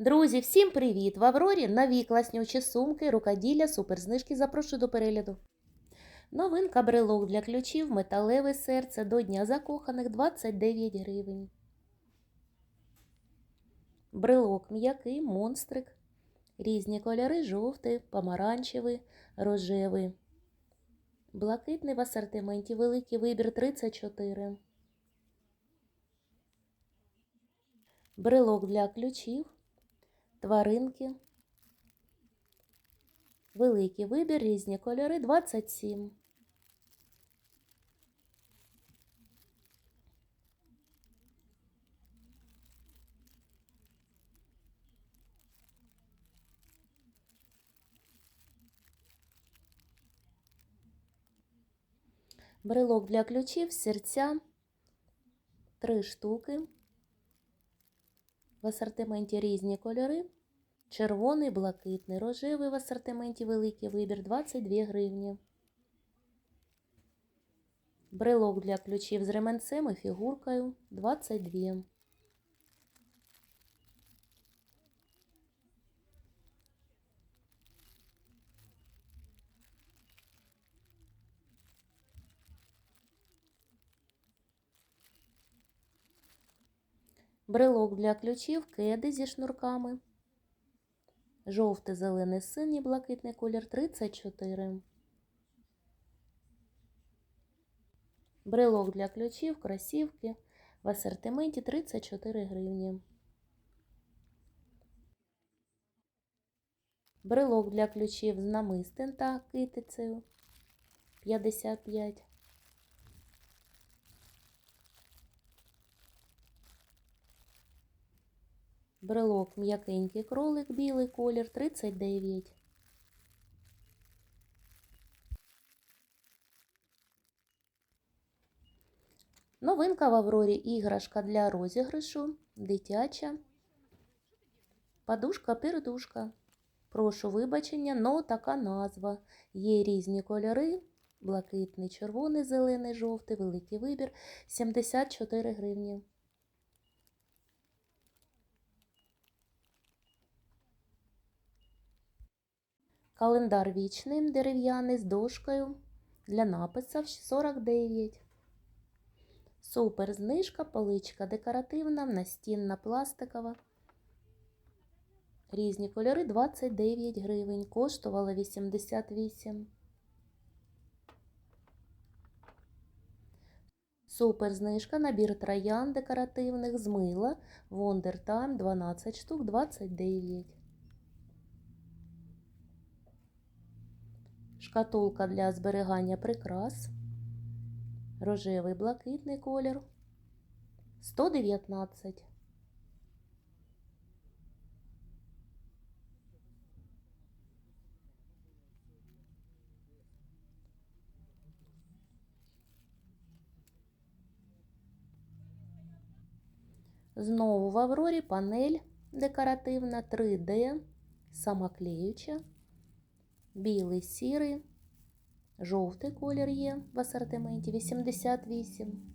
Друзі, всім привіт! В Аврорі нові класнючі сумки, рукоділля, суперзнижки. Запрошую до перегляду. Новинка брелок для ключів, металеве серце до Дня закоханих 29 гривень. Брелок м'який, монстрик. Різні кольори жовтий, помаранчевий, рожевий. Блакитний в асортименті великий вибір 34. Брелок для ключів, тваринки. Великий вибір, різні кольори 27. Брелок для ключів, серця, три штуки. В асортименті різні кольори. Червоний, блакитний, рожевий в асортименті великий вибір 22 гривні. Брелок для ключів з ременцем і фігуркою 22. Брелок для ключів, кеди зі шнурками. Жовтий, зелений, синій, блакитний колір 34. Брелок для ключів, кросівки в асортименті 34 гривні. Брелок для ключів з намистин та китицею 55. Брелок м'якенький кролик, білий колір 39. Новинка в Аврорі іграшка для розіграшу, дитяча. Подушка-передушка. Прошу вибачення, но така назва. Є різні кольори. Блакитний, червоний, зелений, жовтий, великий вибір 74 гривні. Календар вічний дерев'яний з дошкою для написів 49. Супер знижка, поличка декоративна, настінна пластикова. Різні кольори 29 гривень, коштувала 88. Супер знижка, набір троян декоративних з мила, Wonder Time 12 штук 29. Шкатулка для зберігання прикрас. Рожевий блакитний колір. 119. Знову в Аврорі панель декоративна 3D, самоклеюча, білий сірий. Жовтий колір є в асортименті 88.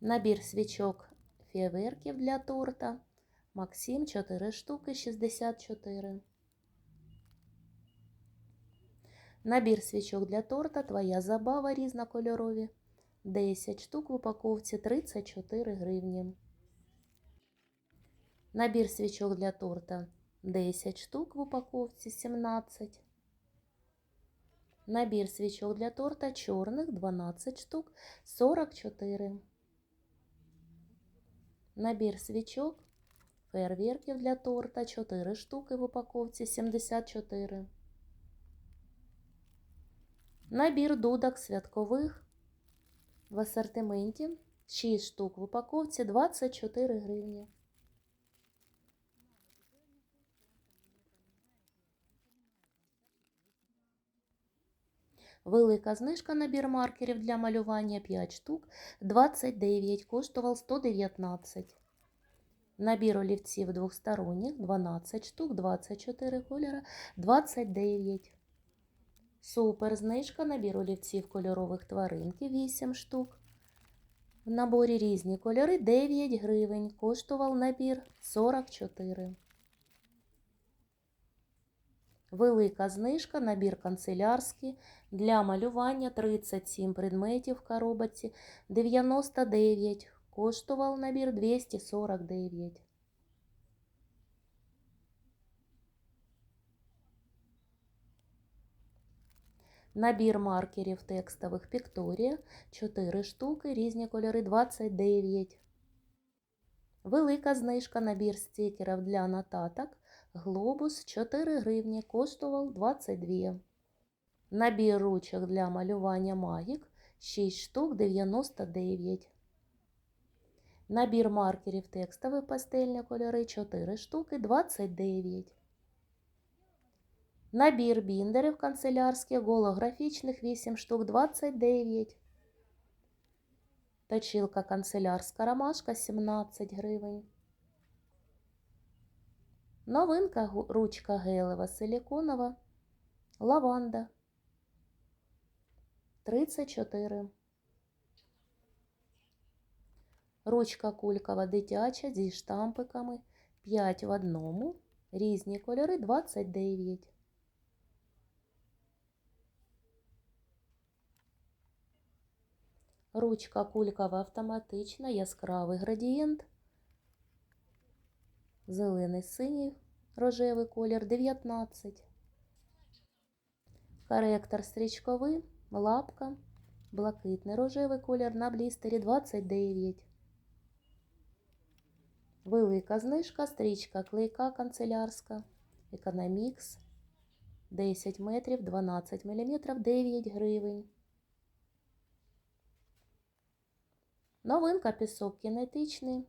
Набір свічок фєверків для торта. Максим 4 штуки 64. Набір свічок для торта. Твоя забава різнокольорові. 10 штук в упаковці 34 гривні. Набір свічок для торта 10 штук в упаковці 17. Набір свічок для торта чорних 12 штук 44. Набір свічок фейерверків для торта 4 штуки в упаковці 74. Набір дудок святкових в асортименті 6 штук в упаковці 24 гривні. Велика знижка набір маркерів для малювання 5 штук 29, коштував 119. Набір олівців двосторонніх 12 штук, 24 кольора, 29. Супер знижка. Набір олівців кольорових тваринки 8 штук. В наборі різні кольори 9 гривень. Коштував набір 44. Велика знижка, набір канцелярський для малювання 37 предметів в коробці 99. Коштував набір 249. Набір маркерів текстових Пікторія 4 штуки, різні кольори 29. Велика знижка набір стикерів для нотаток. Глобус 4 гривні, коштував 22. Набір ручок для малювання магік 6 штук 99. Набір маркерів текстові пастельні кольори 4 штуки 29. Набір біндерів канцелярських голографічних 8 штук 29. Точилка канцелярська ромашка 17 гривень. Новинка ручка гелева силіконова. Лаванда. 34. Ручка кулькова дитяча зі штампиками 5 в одному. Різні кольори 29. Ручка кулькова автоматична, яскравий градієнт. Зелений синій рожевий колір 19. Коректор стрічковий, лапка, блакитний рожевий колір на блістері 29. Велика знижка, стрічка клейка канцелярська, економікс 10 метрів, 12 мм, 9 гривень. Новинка пісок кінетичний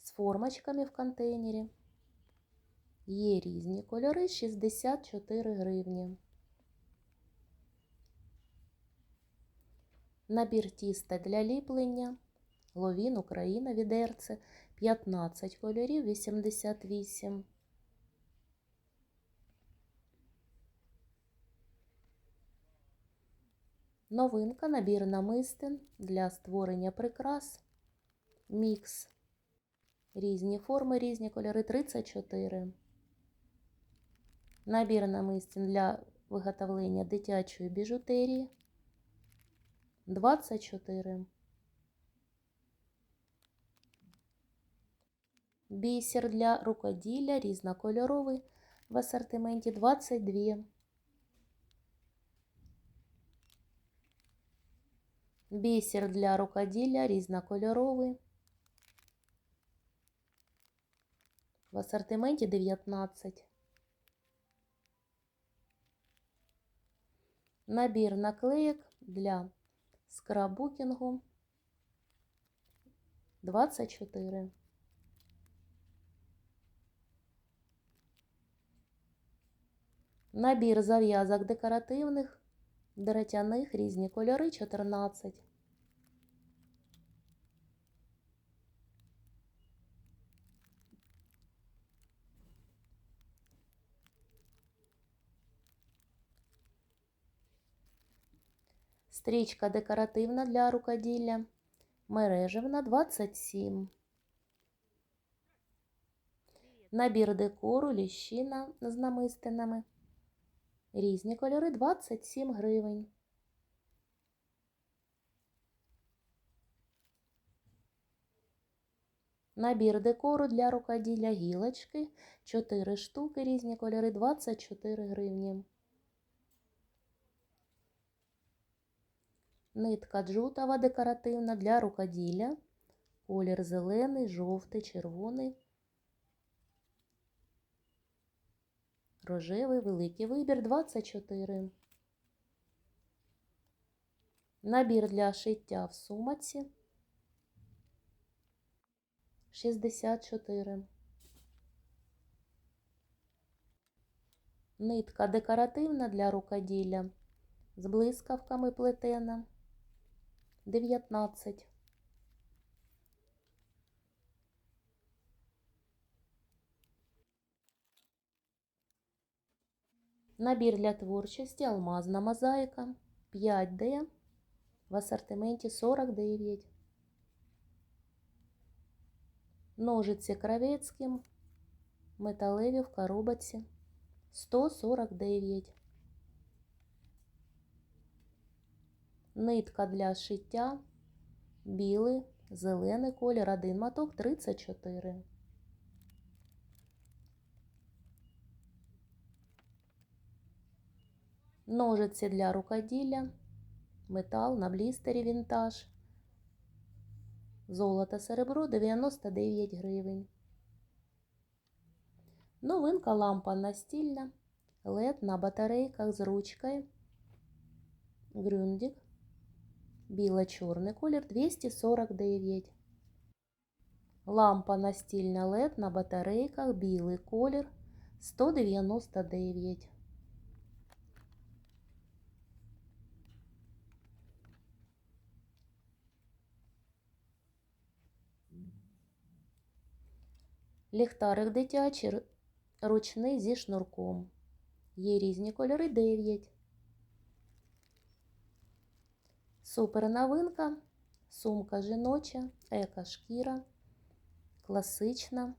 з формочками в контейнері. Є різні кольори 64 гривні. Набір тіста для ліплення. Ловін Україна відерце 15 кольорів 88. Новинка набір намистин для створення прикрас. Мікс. Різні форми, різні кольори 34. Набір намистин для виготовлення дитячої біжутерії 24. Бісер для рукоділля різнокольоровий в асортименті 22. Бісер для рукоділля різнокольоровий. В асортименті 19. Набір наклеїк для скраббукінгу 24. Набір зав'язок декоративних, дротяних, різні кольори 14. Стрічка декоративна для рукоділля. Мережевна 27. Набір декору, ліщина з намистинами. Різні кольори 27 гривень. Набір декору для рукоділля гілочки 4 штуки, різні кольори 24 гривні. Нитка джутова декоративна для рукоділля. Колір зелений, жовтий, червоний. Рожевий великий вибір 24. Набір для шиття в сумаці 64. Нитка декоративна для рукоділля з блискавками плетена 19. Набір для творчості алмазна мозаїка 5D в асортименті 49. Ножиці кравецьким металеві в коробці 149. Нитка для шиття білий, зелений колір, один моток 34. Ножиці для рукоділля, метал на блістері вінтаж. Золото серебро 99 гривень. Новинка лампа настільна. LED на батарейках з ручкою. Грюндік. Біло-чорний колір 249. Лампа настільна LED на батарейках. Білий колір 199. Ліхтарик дитячий, ручний зі шнурком. Є різні кольори 9. Супер новинка. Сумка жіноча, ека шкіра, класична.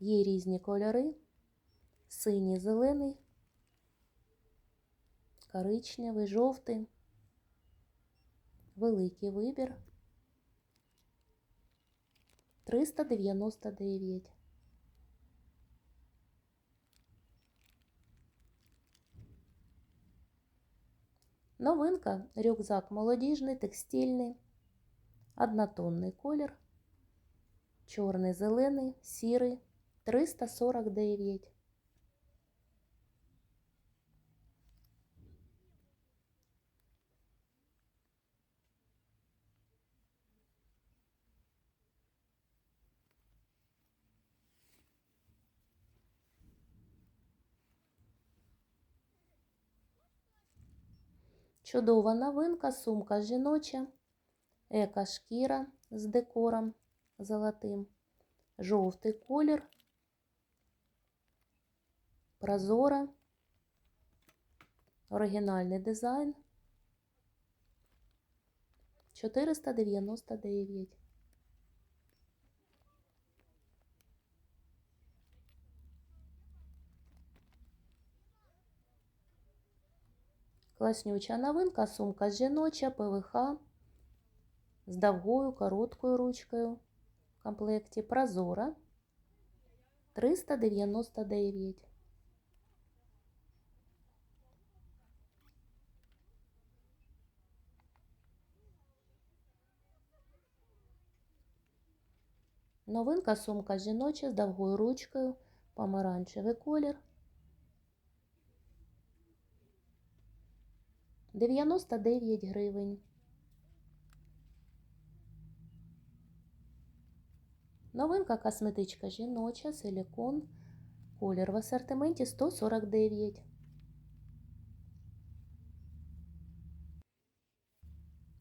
Є різні кольори. Синій, зелений, коричневий, жовтий. Великий вибір. 399. Новинка. Рюкзак молодіжний, текстильний, однотонний колір, чорний, зелений, сірий, 349. Чудова новинка, сумка жіноча, ека шкіра з декором золотим, жовтий колір, прозора, оригінальний дизайн 499. Класнюча новинка, сумка жіноча, ПВХ з довгою короткою ручкою в комплекті Прозора 399. Новинка сумка жіноча з довгою ручкою, помаранчевий колір 99 гривень. Новинка косметичка жіноча, силікон, колір в асортименті 149.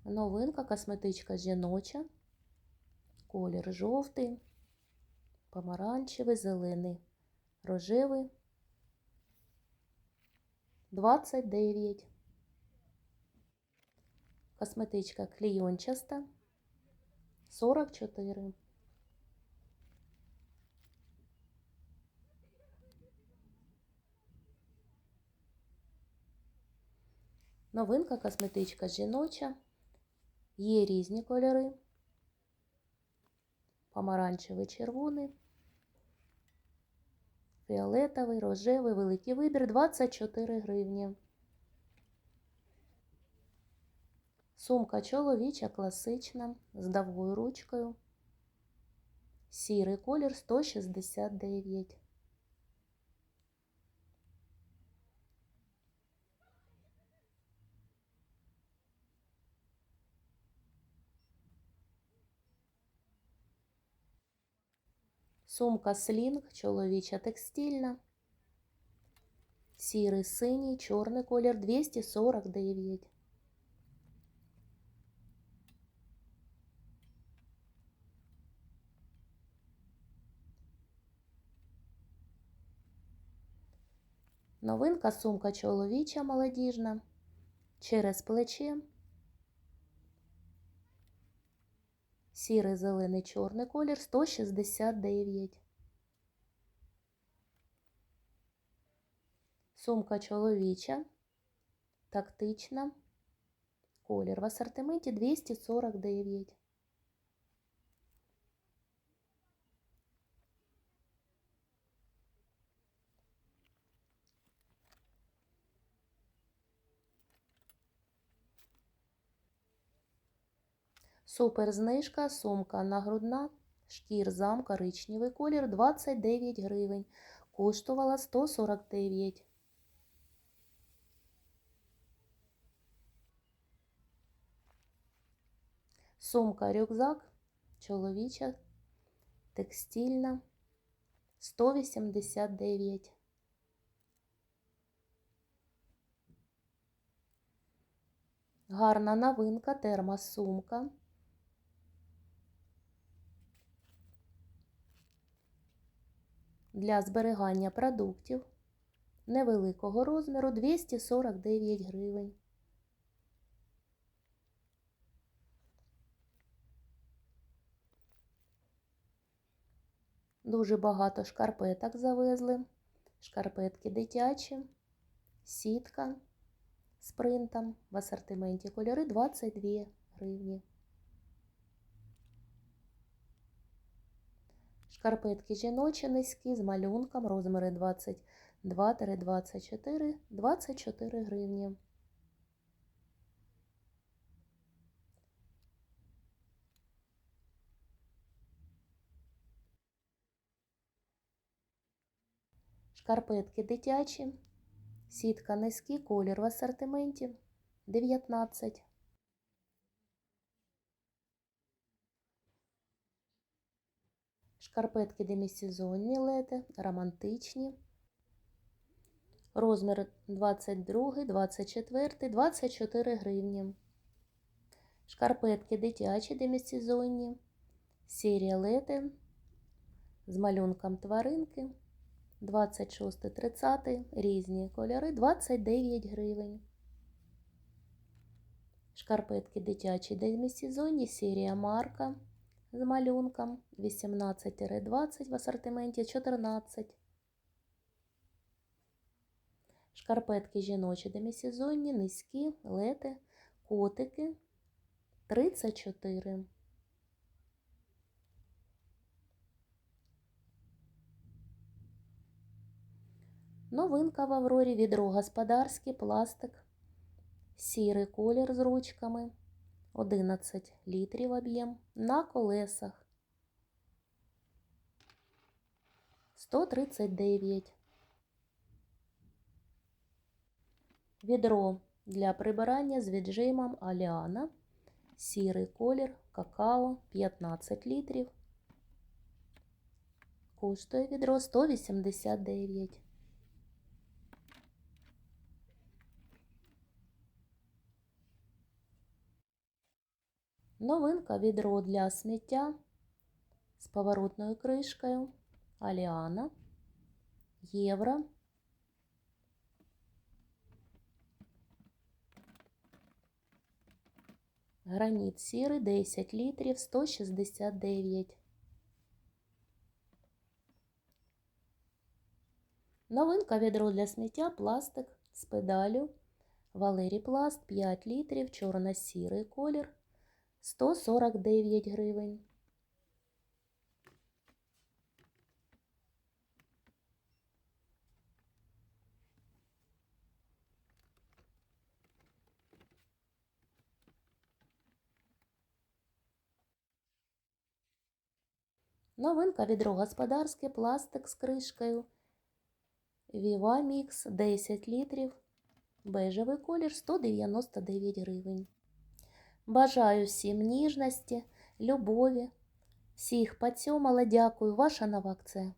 Новинка косметичка жіноча, колір жовтий, помаранчевий, зелений, рожевий 29. Косметичка клейончаста 44. Новинка косметичка жіноча. Є різні кольори. Помаранчевий, червоний, фіолетовий, рожевий, великий вибір 24 гривні. Сумка чоловіча класична з довгою ручкою. Сірий колір 169. Сумка слінг, чоловіча текстильна. Сірий, синій, чорний колір 249. Новинка сумка чоловіча молодіжна. Через плече. Сірий, зелений, чорний колір 169. Сумка чоловіча. Тактична. Колір в асортименті 249. Супер знижка, сумка нагрудна, шкір зам, коричневий колір 29 гривень. Коштувала 149. Сумка рюкзак, чоловіча, текстильна 189. Гарна новинка, термосумка. Для зберігання продуктів невеликого розміру 249 гривень. Дуже багато шкарпеток завезли. Шкарпетки дитячі, сітка з принтом в асортименті кольори 22 гривні. Шкарпетки жіночі низькі з малюнком розміри 22-24, 24 гривні. Шкарпетки дитячі, сітка низький, колір в асортименті 19. Шкарпетки демісезонні лети, романтичні. Розмір 22, 24, 24 гривні. Шкарпетки дитячі демісезонні. Серія лети з малюнком тваринки. 26, 30, різні кольори 29 гривень. Шкарпетки дитячі демісезонні, серія марка з малюнком 18-20 в асортименті 14. Шкарпетки жіночі демісезонні, низькі, лети, котики 34. Новинка в Аврорі відро господарський пластик, сірий колір з ручками, 11 літрів об'єм на колесах. 139. Відро для прибирання з віджимом Аліана. Сірий колір, какао 15 літрів. Коштує відро 189. Новинка відро для сміття з поворотною кришкою Аліана Євро. Граніт сірий 10 літрів 169. Новинка відро для сміття пластик з педалю. Валерій Пласт 5 літрів, чорно-сірий колір 149 гривень. Новинка відро господарське, пластик з кришкою. Viva Mix 10 літрів. Бежевий колір 199 гривень. Бажаю всім ніжності, любові. Всіх поцьомала, дякую, ваша нова акція.